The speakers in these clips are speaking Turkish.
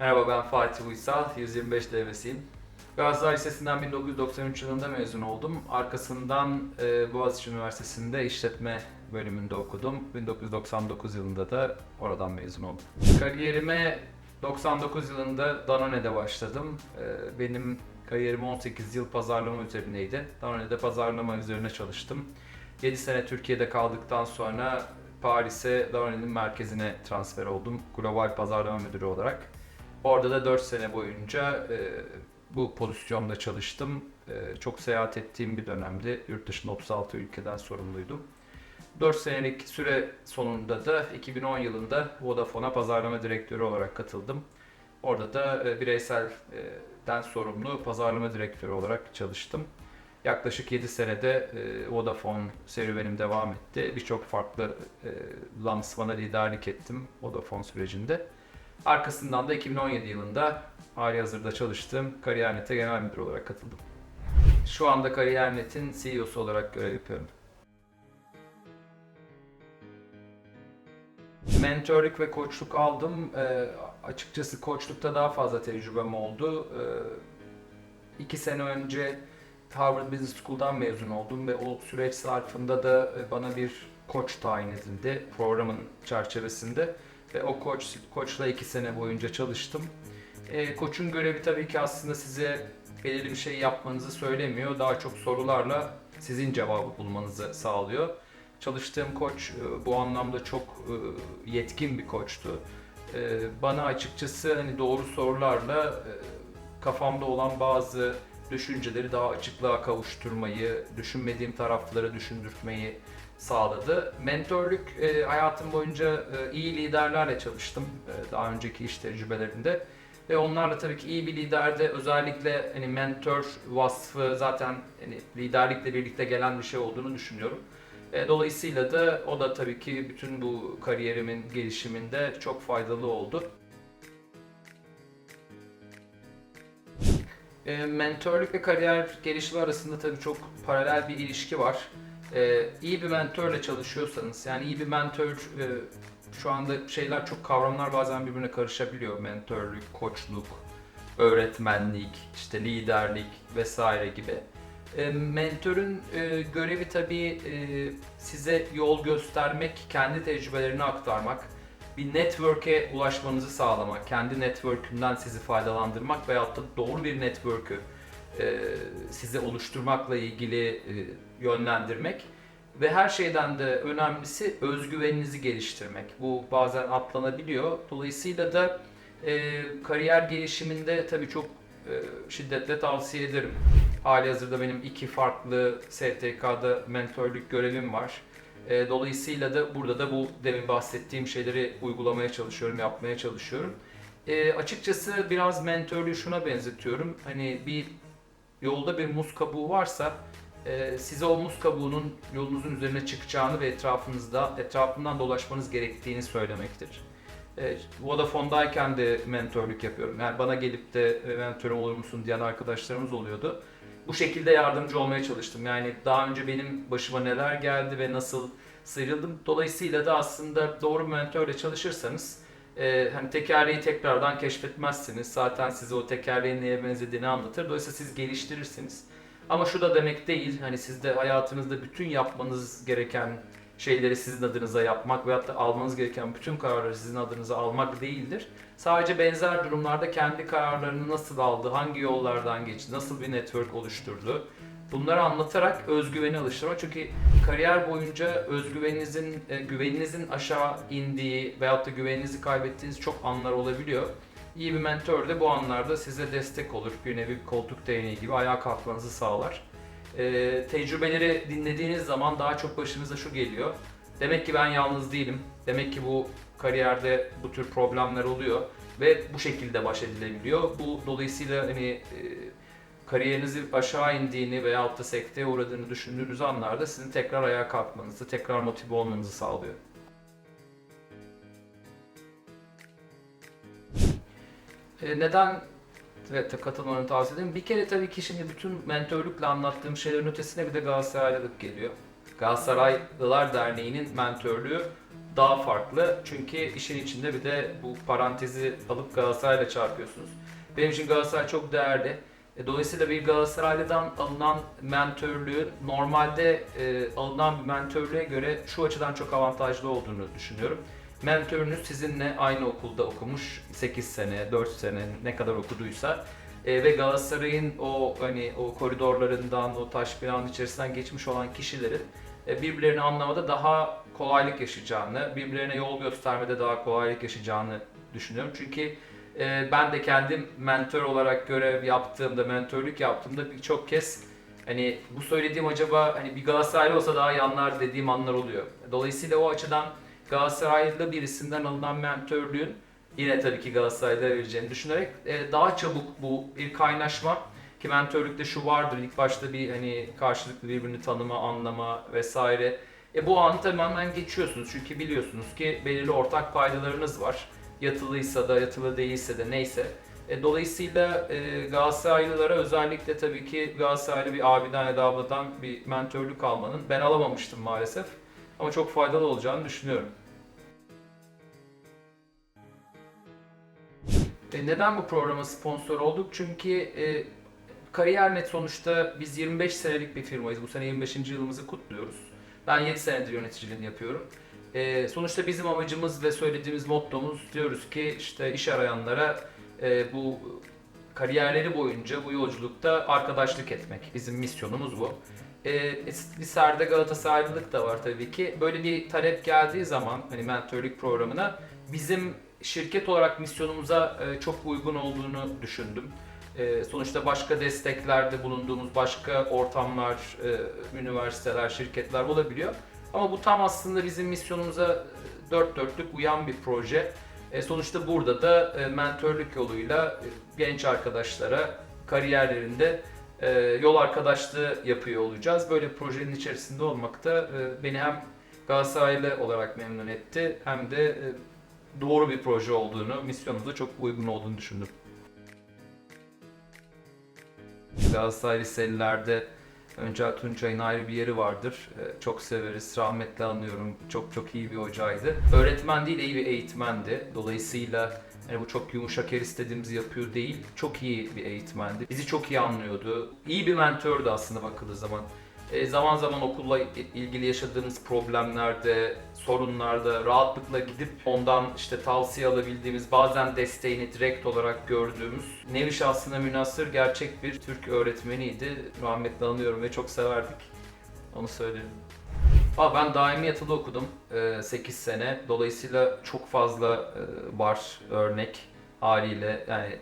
Merhaba ben Fatih Uysal, 125 devresiyim. Galatasaray Lisesi'nden 1993 yılında mezun oldum. Arkasından e, Boğaziçi Üniversitesi'nde işletme bölümünde okudum. 1999 yılında da oradan mezun oldum. Kariyerime 99 yılında Danone'de başladım. E, benim kariyerim 18 yıl pazarlama üzerineydi. Danone'de pazarlama üzerine çalıştım. 7 sene Türkiye'de kaldıktan sonra Paris'e Danone'nin merkezine transfer oldum. Global pazarlama müdürü olarak. Orada da 4 sene boyunca e, bu pozisyonda çalıştım. E, çok seyahat ettiğim bir dönemdi. Yurt dışında 36 ülkeden sorumluydum. 4 senelik süre sonunda da 2010 yılında Vodafone'a pazarlama direktörü olarak katıldım. Orada da e, bireyselden sorumlu pazarlama direktörü olarak çalıştım. Yaklaşık 7 senede e, Vodafone serüvenim devam etti. Birçok farklı e, lansmana liderlik ettim Vodafone sürecinde. Arkasından da 2017 yılında hali hazırda çalıştığım Kariyer.net'e genel müdür olarak katıldım. Şu anda Kariyer.net'in CEO'su olarak görev yapıyorum. Mentörlük ve koçluk aldım. Ee, açıkçası koçlukta daha fazla tecrübem oldu. Ee, iki sene önce Harvard Business School'dan mezun oldum ve o süreç zarfında da e, bana bir koç tayin edildi programın çerçevesinde ve o koç koçla iki sene boyunca çalıştım. E, koçun görevi tabii ki aslında size belirli bir şey yapmanızı söylemiyor. Daha çok sorularla sizin cevabı bulmanızı sağlıyor. Çalıştığım koç e, bu anlamda çok e, yetkin bir koçtu. E, bana açıkçası hani doğru sorularla kafamda olan bazı düşünceleri daha açıklığa kavuşturmayı, düşünmediğim tarafları düşündürtmeyi sağladı. Mentörlük e, hayatım boyunca e, iyi liderlerle çalıştım e, daha önceki iş tecrübelerinde. Ve onlarla tabii ki iyi bir liderde özellikle hani mentor vasfı zaten hani liderlikle birlikte gelen bir şey olduğunu düşünüyorum. E, dolayısıyla da o da tabii ki bütün bu kariyerimin gelişiminde çok faydalı oldu. E, mentörlük ve kariyer gelişimi arasında tabii çok paralel bir ilişki var. E, iyi bir mentörle çalışıyorsanız, yani iyi bir mentör e, şu anda şeyler çok kavramlar bazen birbirine karışabiliyor. Mentörlük, koçluk, öğretmenlik, işte liderlik vesaire gibi. E, mentörün e, görevi tabii e, size yol göstermek, kendi tecrübelerini aktarmak, bir network'e ulaşmanızı sağlamak, kendi network'ünden sizi faydalandırmak veyahut da doğru bir network'ü e, size oluşturmakla ilgili e, yönlendirmek ve her şeyden de önemlisi özgüveninizi geliştirmek. Bu bazen atlanabiliyor. Dolayısıyla da e, kariyer gelişiminde tabii çok e, şiddetle tavsiye ederim. Hali hazırda benim iki farklı STK'da mentörlük görevim var. E, dolayısıyla da burada da bu demin bahsettiğim şeyleri uygulamaya çalışıyorum, yapmaya çalışıyorum. E, açıkçası biraz mentörlüğü şuna benzetiyorum. Hani bir yolda bir muz kabuğu varsa e, size o muz kabuğunun yolunuzun üzerine çıkacağını ve etrafınızda etrafından dolaşmanız gerektiğini söylemektir. E, Vodafone'dayken de mentörlük yapıyorum. Yani bana gelip de e, mentörüm olur musun diyen arkadaşlarımız oluyordu. Bu şekilde yardımcı olmaya çalıştım. Yani daha önce benim başıma neler geldi ve nasıl sıyrıldım. Dolayısıyla da aslında doğru bir mentörle çalışırsanız e, hani tekerleği tekrardan keşfetmezsiniz. Zaten size o tekerleğin neye benzediğini anlatır. Dolayısıyla siz geliştirirsiniz. Ama şu da demek değil, hani siz de hayatınızda bütün yapmanız gereken şeyleri sizin adınıza yapmak veyahut da almanız gereken bütün kararları sizin adınıza almak değildir. Sadece benzer durumlarda kendi kararlarını nasıl aldı, hangi yollardan geçti, nasıl bir network oluşturdu, bunları anlatarak özgüveni alıştırmak. Çünkü kariyer boyunca özgüveninizin, e, güveninizin aşağı indiği veyahut da güveninizi kaybettiğiniz çok anlar olabiliyor. İyi bir mentor de bu anlarda size destek olur. Bir nevi koltuk değneği gibi ayağa kalkmanızı sağlar. Ee, tecrübeleri dinlediğiniz zaman daha çok başınıza şu geliyor. Demek ki ben yalnız değilim. Demek ki bu kariyerde bu tür problemler oluyor ve bu şekilde baş edilebiliyor. Bu dolayısıyla hani e, kariyerinizi aşağı indiğini veyahut da sekteye uğradığını düşündüğünüz anlarda sizin tekrar ayağa kalkmanızı, tekrar motive olmanızı sağlıyor. E, neden evet, katılmanı tavsiye ederim? Bir kere tabii ki şimdi bütün mentörlükle anlattığım şeylerin ötesine bir de Galatasaraylılık geliyor. Galatasaraylılar Derneği'nin mentörlüğü daha farklı. Çünkü işin içinde bir de bu parantezi alıp Galatasaray'la çarpıyorsunuz. Benim için Galatasaray çok değerli. E, Dolayısıyla bir Galatasaraylı'dan alınan mentörlüğü normalde e, alınan mentörlüğe göre şu açıdan çok avantajlı olduğunu düşünüyorum. Mentörünüz sizinle aynı okulda okumuş 8 sene, 4 sene ne kadar okuduysa e, ve Galatasaray'ın o hani o koridorlarından, o taş binanın içerisinden geçmiş olan kişilerin e, birbirlerini anlamada daha kolaylık yaşayacağını, birbirlerine yol göstermede daha kolaylık yaşayacağını düşünüyorum. Çünkü e, ben de kendim mentor olarak görev yaptığımda, mentörlük yaptığımda birçok kez hani bu söylediğim acaba hani bir Galatasaraylı olsa daha iyi anlar dediğim anlar oluyor. Dolayısıyla o açıdan Galatasaraylı birisinden alınan mentörlüğün yine tabii ki Galatasaray'da vereceğini düşünerek e, daha çabuk bu bir kaynaşma ki mentörlükte şu vardır ilk başta bir hani karşılıklı birbirini tanıma, anlama vesaire. E bu anı tamamen geçiyorsunuz çünkü biliyorsunuz ki belirli ortak paydalarınız var. Yatılıysa da yatılı değilse de neyse. E, dolayısıyla e, Galatasaraylılara özellikle tabii ki Galatasaraylı bir abiden ya da abladan bir mentörlük almanın ben alamamıştım maalesef. Ama çok faydalı olacağını düşünüyorum. E, neden bu programa sponsor olduk? Çünkü e, Kariyer.net sonuçta biz 25 senelik bir firmayız. Bu sene 25. yılımızı kutluyoruz. Ben 7 senedir yöneticiliğini yapıyorum. E, sonuçta bizim amacımız ve söylediğimiz mottomuz diyoruz ki işte iş arayanlara e, bu kariyerleri boyunca bu yolculukta arkadaşlık etmek. Bizim misyonumuz bu. E, Liserde Galatasaraylılık da var tabii ki. Böyle bir talep geldiği zaman hani mentörlük programına bizim şirket olarak misyonumuza e, çok uygun olduğunu düşündüm. E, sonuçta başka desteklerde bulunduğumuz başka ortamlar, e, üniversiteler, şirketler olabiliyor. Ama bu tam aslında bizim misyonumuza e, dört dörtlük uyan bir proje. E, sonuçta burada da e, mentörlük yoluyla e, genç arkadaşlara kariyerlerinde e, yol arkadaşlığı yapıyor olacağız. Böyle projenin içerisinde olmak da e, beni hem Galatasaraylı olarak memnun etti hem de e, doğru bir proje olduğunu, misyonumuza çok uygun olduğunu düşündüm. Galatasaray liselilerde Önce Tuncay'ın ayrı bir yeri vardır. Ee, Çok severiz, rahmetle anıyorum. Çok çok iyi bir hocaydı. Öğretmen değil, iyi bir eğitmendi. Dolayısıyla yani bu çok yumuşak el istediğimizi yapıyor değil. Çok iyi bir eğitmendi. Bizi çok iyi anlıyordu. İyi bir mentördü aslında bakıldığı zaman. E, zaman zaman okulla ilgili yaşadığımız problemlerde, sorunlarda rahatlıkla gidip ondan işte tavsiye alabildiğimiz, bazen desteğini direkt olarak gördüğümüz nevi şahsına münasır gerçek bir Türk öğretmeniydi. Rahmetli anıyorum ve çok severdik. Onu söylerim. Aa, ben daimi yatılı okudum e, 8 sene. Dolayısıyla çok fazla e, var örnek haliyle yani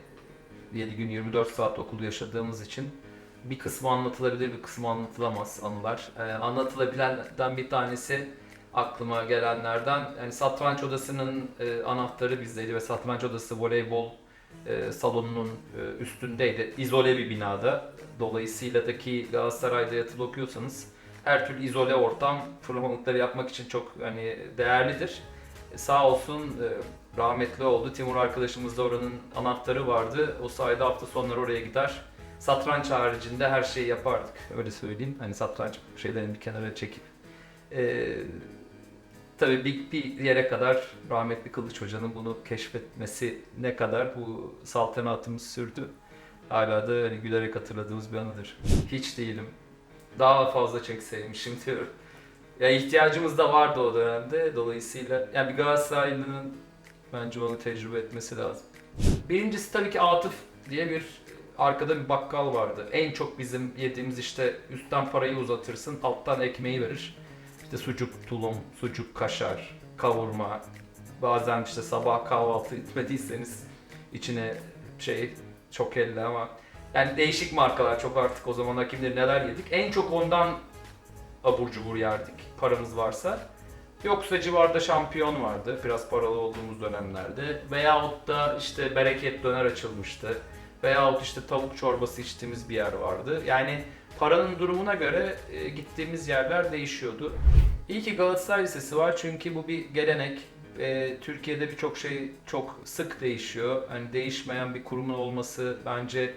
7 gün 24 saat okulu yaşadığımız için bir kısmı anlatılabilir, bir kısmı anlatılamaz anılar. Ee, anlatılabilenden bir tanesi aklıma gelenlerden yani satranç odasının e, anahtarı bizdeydi ve satranç odası voleybol e, salonunun e, üstündeydi. İzole bir binada. Dolayısıyla da ki Galatasaray'da yatılı okuyorsanız her türlü izole ortam fırlamalıkları yapmak için çok hani değerlidir. Sağ olsun e, rahmetli oldu. Timur arkadaşımız da oranın anahtarı vardı. O sayede hafta sonları oraya gider satranç haricinde her şeyi yapardık. Öyle söyleyeyim. Hani satranç şeylerini bir kenara çekip. Ee, tabii bir, bir yere kadar rahmetli Kılıç Hoca'nın bunu keşfetmesi ne kadar bu saltanatımız sürdü. Hala da hani gülerek hatırladığımız bir anıdır. Hiç değilim. Daha fazla çekseymişim diyorum. Ya ihtiyacımız da vardı o dönemde. Dolayısıyla yani bir Galatasaraylı'nın bence onu tecrübe etmesi lazım. Birincisi tabii ki Atıf diye bir arkada bir bakkal vardı. En çok bizim yediğimiz işte üstten parayı uzatırsın, alttan ekmeği verir. İşte sucuk, tulum, sucuk, kaşar, kavurma. Bazen işte sabah kahvaltı etmediyseniz içine şey çok elle ama yani değişik markalar çok artık o zaman kim bilir neler yedik. En çok ondan abur cubur yerdik paramız varsa. Yoksa civarda şampiyon vardı biraz paralı olduğumuz dönemlerde. Veyahut da işte bereket döner açılmıştı. Veyahut işte tavuk çorbası içtiğimiz bir yer vardı. Yani paranın durumuna göre e, gittiğimiz yerler değişiyordu. İyi ki Galatasaray Lisesi var çünkü bu bir gelenek. E, Türkiye'de birçok şey çok sık değişiyor. Hani değişmeyen bir kurumun olması bence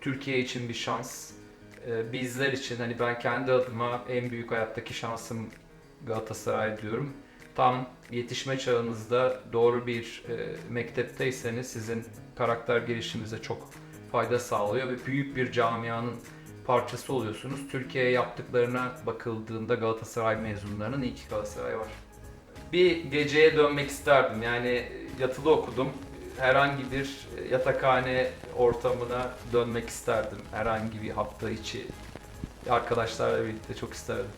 Türkiye için bir şans. E, bizler için hani ben kendi adıma en büyük hayattaki şansım Galatasaray diyorum. Tam yetişme çağınızda doğru bir e, mektepteyseniz sizin karakter gelişiminize çok fayda sağlıyor ve büyük bir camianın parçası oluyorsunuz. Türkiye'ye yaptıklarına bakıldığında Galatasaray mezunlarının iyi Galatasaray var. Bir geceye dönmek isterdim. Yani yatılı okudum. Herhangi bir yatakhane ortamına dönmek isterdim. Herhangi bir hafta içi arkadaşlarla birlikte çok isterdim.